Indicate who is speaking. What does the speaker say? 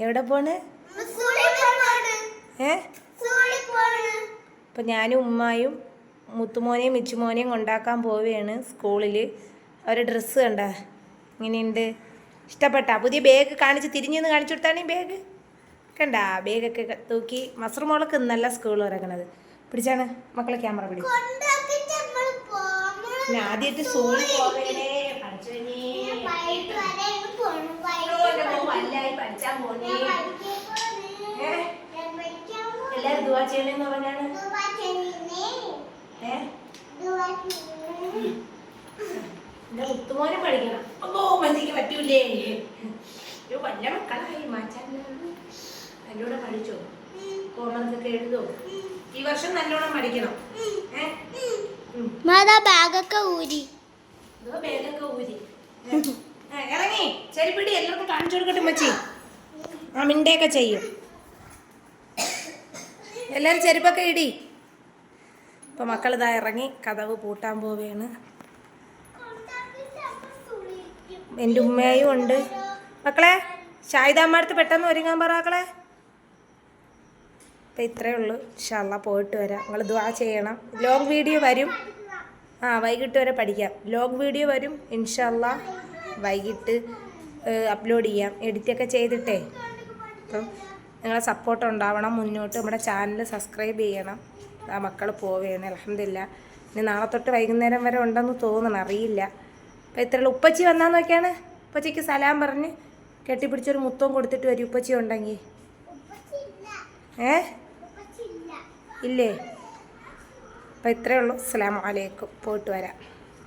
Speaker 1: എവിടെ പോണ്? ഏ? അപ്പം ഞാനും ഉമ്മായും മുത്തുമോനെയും മിച്ചുമോനെയും കൊണ്ടാക്കാൻ പോവുകയാണ് സ്കൂളിൽ അവരുടെ ഡ്രസ്സ് കണ്ട? ഇങ്ങനെയുണ്ട്. ഇഷ്ടപ്പെട്ട? പുതിയ ബാഗ് കാണിച്ച് തിരിഞ്ഞെന്ന് കാണിച്ചു കൊടുത്താണ് ഈ ബാഗ് കണ്ട ബാഗൊക്കെ തൂക്കി മസറുമോളൊക്കെ ഇന്നല്ല സ്കൂൾ ഇറങ്ങണത്. പിടിച്ചാണ്? മക്കളെ ക്യാമറ പിടി. പിന്നെ ആദ്യമായിട്ട് സ്കൂളിൽ പോവേണേ വല്ലായി മോനെ? എല്ലാരും ദുവാ ചെയ്യണെന്ന് പറഞ്ഞാണ് എന്റെ മുത്തുമോനെ പഠിക്കണം അപ്പോ മന്തിക്ക് പറ്റൂലേ വല്ല മക്കളായി മാറ്റാൻ നല്ലോണം പഠിച്ചോ ഹോംവർക്കൊക്കെ എഴുതോ ഈ വർഷം നല്ലോണം പഠിക്കണം
Speaker 2: ബാഗൊക്കെ ഊരി.
Speaker 1: ബാഗൊക്കെ ഊരി ഇറങ്ങി. ചെരിപ്പിടി എല്ലാവർക്കും കാണിച്ചു കൊടുക്കട്ടെ മച്ചി ആ മിണ്ടയൊക്കെ ചെയ്യും. എല്ലാവരും ചെരുപ്പൊക്കെ ഇടി. ഇപ്പോൾ മക്കൾ ഇതാ ഇറങ്ങി കഥവ് പൂട്ടാൻ പോവുകയാണ് എന്റെ ഉമ്മയും ഉണ്ട്. മക്കളെ ഷായിദാമ്മടുത്ത് പെട്ടെന്ന് ഒരുങ്ങാൻ പറ മക്കളെ. ഇത്രയേ ഉള്ളൂ. ഇൻഷാല്ല പോയിട്ട് വരാം. നിങ്ങൾ ദ്വാ ചെയ്യണം. ലോങ് വീഡിയോ വരും. ആ വൈകിട്ട് വരെ പഠിക്കാം. ലോങ് വീഡിയോ വരും. ഇൻഷാല്ല വൈകിട്ട് അപ്ലോഡ് ചെയ്യാം. എഡിറ്റൊക്കെ ചെയ്തിട്ടേ. അപ്പം നിങ്ങളെ സപ്പോർട്ട് ഉണ്ടാവണം മുന്നോട്ട് നമ്മുടെ ചാനൽ സബ്സ്ക്രൈബ് ചെയ്യണം. ആ മക്കൾ പോവുകയാണ് അലഹമില്ല ഇനി നാളെ തൊട്ട് വൈകുന്നേരം വരെ ഉണ്ടെന്ന് തോന്നണം അറിയില്ല. അപ്പം ഇത്രയുള്ള ഉപ്പച്ചി വന്നാന്ന് നോക്കിയാണ്. ഉപ്പച്ചിക്ക് സലാം പറഞ്ഞ് കെട്ടിപ്പിടിച്ചൊരു മുത്തവും കൊടുത്തിട്ട് വരും. ഉപ്പച്ചി ഉണ്ടെങ്കിൽ ഏ? ഇല്ലേ? അപ്പം ഇത്രയേ ഉള്ളൂ. അസ്സാം വലൈക്കും പോയിട്ട് വരാം.